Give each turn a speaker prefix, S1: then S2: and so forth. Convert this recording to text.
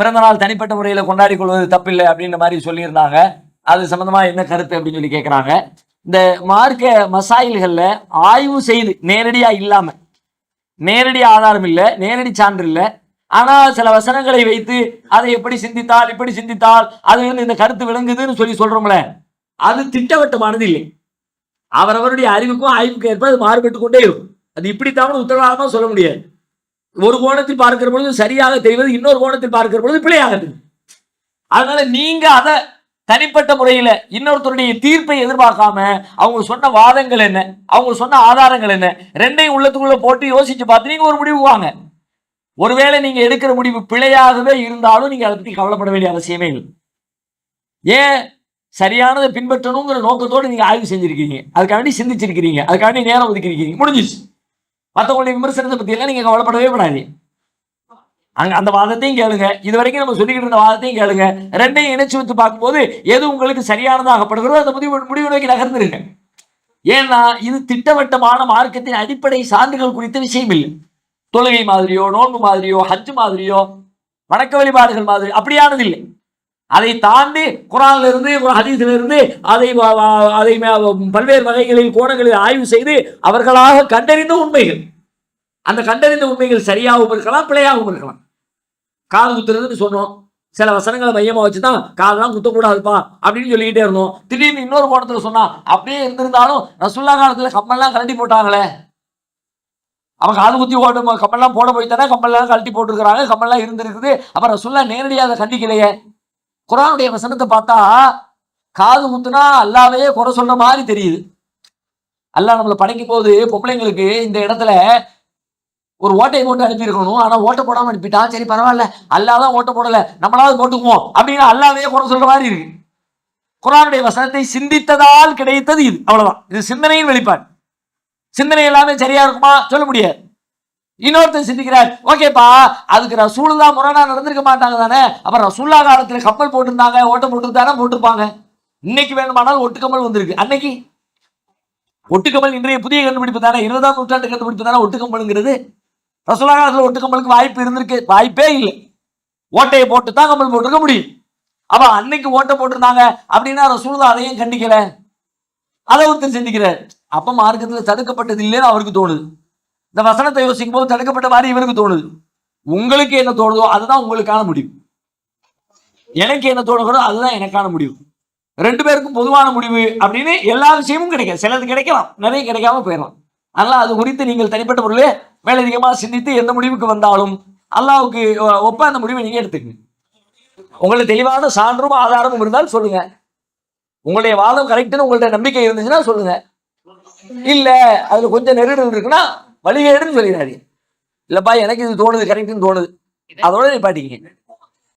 S1: பிறந்தநாள் தனிப்பட்ட முறையில் கொண்டாடி கொள்வது தப்பில்லை அப்படின்ற மாதிரி சொல்லியிருந்தாங்க. அது சம்மந்தமாக என்ன கருத்து அப்படின்னு சொல்லி கேட்குறாங்க இந்த மார்க்க மசாயில்களில் ஆய்வு செய்து நேரடியாக இல்லாமல் நேரடி ஆதாரம் இல்லை நேரடி சான்று இல்லை. ஆனால் சில வசனங்களை வைத்து அதை எப்படி சிந்தித்தால் இப்படி சிந்தித்தால் அது வந்து இந்த கருத்து விளங்குதுன்னு சொல்லி சொல்கிறோம்ல அது திட்டவட்டமானது இல்லை. அவரவருடைய அறிவுக்கும் ஆய்வுக்கும் ஏற்ப அது மாறுபட்டு கொண்டே இருக்கும். அது இப்படித்தான் உத்தரவாதமாக சொல்ல முடியாது. ஒரு கோணத்தில் பார்க்கிற பொழுது சரியாக தெரிவது இன்னொரு கோணத்தில் பார்க்கிற பொழுது பிழையாகிறது. அதனால நீங்க அதை தனிப்பட்ட முறையில் இன்னொருத்தருடைய தீர்ப்பை எதிர்பார்க்காம அவங்க சொன்ன வாதங்கள் என்ன அவங்க சொன்ன ஆதாரங்கள் என்ன ரெண்டையும் உள்ளத்துக்குள்ள போட்டு யோசிச்சு பார்த்து நீங்க ஒரு முடிவு வாங்க. ஒருவேளை நீங்க எடுக்கிற முடிவு பிழையாகவே இருந்தாலும் நீங்க அதை பத்தி கவலைப்பட வேண்டிய அவசியமே இல்லை. ஏன் சரியானதை பின்பற்றணுங்கிற நோக்கத்தோடு நீங்க ஆய்வு செஞ்சிருக்கீங்க. அதுக்காண்டி சிந்திச்சிருக்கிறீங்க. அதுக்காண்டி நேரம் ஒதுக்கிருக்கீங்க முடிஞ்சிச்சு மற்றவங்களுடைய விமர்சனத்தை பத்தி எல்லாம் நீங்க கவலைப்படவே படாதீங்க அங்க அந்த வாதத்தையும் கேளுங்க. இது வரைக்கும் நம்ம சொல்லிக்கிட்டு இருந்த வாதத்தையும் கேளுங்க. ரெண்டையும் இணைச்சு வச்சு பார்க்கும்போது எது உங்களுக்கு சரியானதாகப்படுகிறதோ அந்த முடிவு முடிவு நோக்கி நகர்ந்துருங்க. ஏன்னா இது திட்டவட்டமான மார்க்கத்தின் அடிப்படை சான்றுகள் குறித்த விஷயம் இல்லை தொழுகை மாதிரியோ நோன்பு மாதிரியோ ஹஜ் மாதிரியோ வணக்க வழிபாடுகள் மாதிரி அப்படியானது இல்லை. அதை தாண்டி குரான்ல இருந்து ஹதீஸ்ல இருந்து அதை அதை பல்வேறு வகைகளில் கோணங்களில் ஆய்வு செய்து அவர்களாக கண்டறிந்த உண்மைகள். அந்த கண்டறிந்த உண்மைகள் சரியாகவும் இருக்கலாம் பிழையாகவும் இருக்கலாம். காது குத்துறதுன்னு சொன்னோம். சில வசனங்களை மையமாக வச்சு தான் காதெல்லாம் குத்தக்கூடாதுப்பா அப்படின்னு சொல்லிக்கிட்டே இருந்தோம். திடீர்னு இன்னொரு கோணத்தில் சொன்னா அப்படியே இருந்திருந்தாலும் ரசுல்லா காலத்தில் கம்மல்லாம் கழட்டி போட்டாங்களே. அவன் காது குத்தி ஓட்டு கம்மல்லாம் போட போய்த்தானே கம்மல்லாம் கழட்டி போட்டிருக்கிறாங்க கம்மல்லாம் இருந்திருக்குது. அப்புறம் ரசுல்லா நேரடியாக அதை கண்டிக்கலையே. குரானுடைய வசனத்தை பார்த்தா காது குத்துனா அல்லாவே குறை சொல்ற மாதிரி தெரியுது. அல்லாஹ் நம்மளை படைக்கும் போது பொம்பளைங்களுக்கு இந்த இடத்துல ஒரு ஓட்டையை போட்டு அனுப்பியிருக்கணும். ஆனால் ஓட்டை போடாம அனுப்பிட்டா சரி பரவாயில்ல. அல்லாதான் ஓட்டை போடலை. நம்மளாவது போட்டுக்குவோம். அப்படின்னு அல்லாவே குறை சொல்ற மாதிரி இருக்கு. குரானுடைய வசனத்தை சிந்தித்ததால் கிடைத்தது இது. அவ்வளவுதான். இது சிந்தனையின் வெளிப்பாடு. சிந்தனை எல்லாமே சரியா இருக்குமா? சொல்ல முடியாது. இன்னொருத்தர் சிந்திக்கிறார் ஓகேப்பா அதுக்கு ரசூலுல்லா முரணா நடந்திருக்க மாட்டாங்க தானே? அப்புறம் ரசூல்லா காலத்தில் கப்பல் போட்டிருந்தாங்க ஓட்டம் போட்டுருந்தானே போட்டிருப்பாங்க. இன்னைக்கு வேணுமானாலும் ஒட்டுக்கமல் வந்திருக்கு. அன்னைக்கு ஒட்டுக்கமல் இன்றைய புதிய கண்டுபிடிப்பு தானே? இருபதாம் நூற்றாண்டு கண்டுபிடிப்பு தானே ஒட்டுக்கம்பல்ங்கிறது ரசூலா காலத்தில் ஒட்டுக்கம்பலுக்கு வாய்ப்பு இருந்திருக்கு. வாய்ப்பே இல்லை. ஓட்டையை போட்டு தான் கம்பல் போட்டிருக்க முடியும். அப்ப அன்னைக்கு ஓட்டை போட்டிருந்தாங்க அப்படின்னா ரசூல்லா அதையும் கண்டிக்கல. அதை ஒருத்தர் சிந்திக்கிறார். அப்ப மார்க்கத்தில் தடுக்கப்பட்டது இல்லைன்னு அவருக்கு தோணுது. இந்த வசனத்தை யோசிக்கும் போது தடுக்கப்பட்ட மாதிரி இவருக்கு தோணுது. உங்களுக்கு என்ன தோணுதோ அதுதான் உங்களுக்கான முடிவு. எனக்கு என்ன தோணுகிறதோ அதுதான் எனக்கான முடிவு. ரெண்டு பேருக்கும் பொதுவான முடிவு அப்படின்னு எல்லா விஷயமும் கிடைக்கும் சிலது கிடைக்கலாம் நிறைய கிடைக்காம போயிடலாம். அதனால அது குறித்து நீங்கள் தனிப்பட்ட பொருளே மேலதிகமாக சிந்தித்து எந்த முடிவுக்கு வந்தாலும் அல்லாவுக்கு ஒப்ப அந்த முடிவை நீங்க எடுத்துக்கங்க. உங்களுக்கு தெளிவான சான்றும் ஆதாரமும் இருந்தால் சொல்லுங்க. உங்களுடைய வாதம் கரெக்டுன்னு உங்கள்ட்ட நம்பிக்கை இருந்துச்சுன்னா சொல்லுங்க. இல்ல அதுல கொஞ்சம் நெருடல் இருக்குன்னா வழிகேடுன்னு சொல்லிடாதீங்க. இல்லப்பா எனக்கு இது தோணுது கரெக்ட்னு தோணுது. அதோட நிப்பாட்டிங்க